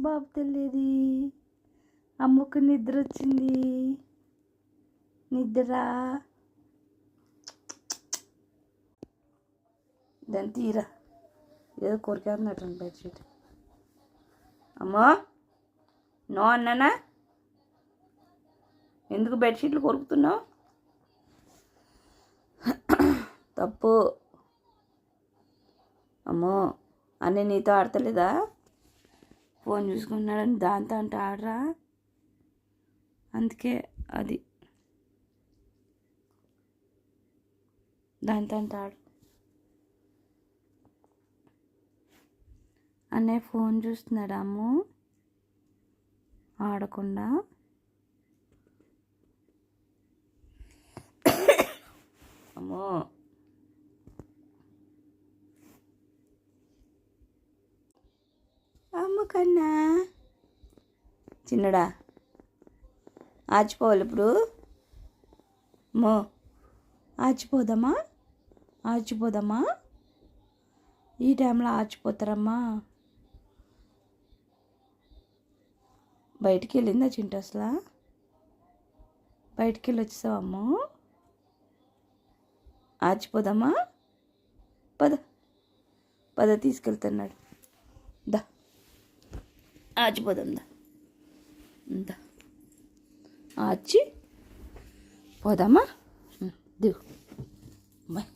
బాబు తెలియదు అమ్మకు నిద్ర వచ్చింది నిద్ర? దాని తీరా. ఏదో కొరికేస్తున్నట్టు బెడ్షీట్ అమ్మో! నో అన్నానా? ఎందుకు బెడ్షీట్లు కొరుకుతున్నావు? తప్పు. అమ్మో! అన్నీ నీతో ఆడతలేదా? ఫోన్ చూసుకున్నాడని దాంతో అంటే ఆడరా? అందుకే అది. దాంతో అంటే ఆడు. అనే ఫోన్ చూస్తున్నాడు అమ్ము? ఆడకుండా? అమ్మో. కన్నా. చిన్నడా. ఆచిపోవాలి ఇప్పుడు. మో. ఆచిపోదమ్మా ఆచిపోదమ్మా ఈ టైంలో ఆచిపోతారమ్మా. బయటికి వెళ్ళిందా చింట అసలు? బయటికి వెళ్ళి వచ్చేసావమ్మో ఆచిపోదమ్మా పద. పద తీసుకెళ్తున్నాడు. దా. ఆచిపోదాం దా దా ఆచి పోదామా దిగు. అమ్మాయి.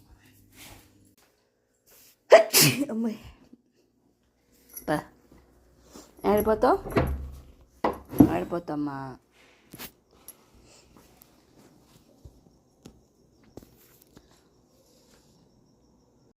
అమ్మాయి. ఆడిపోతావు ఆడిపోతామ్మా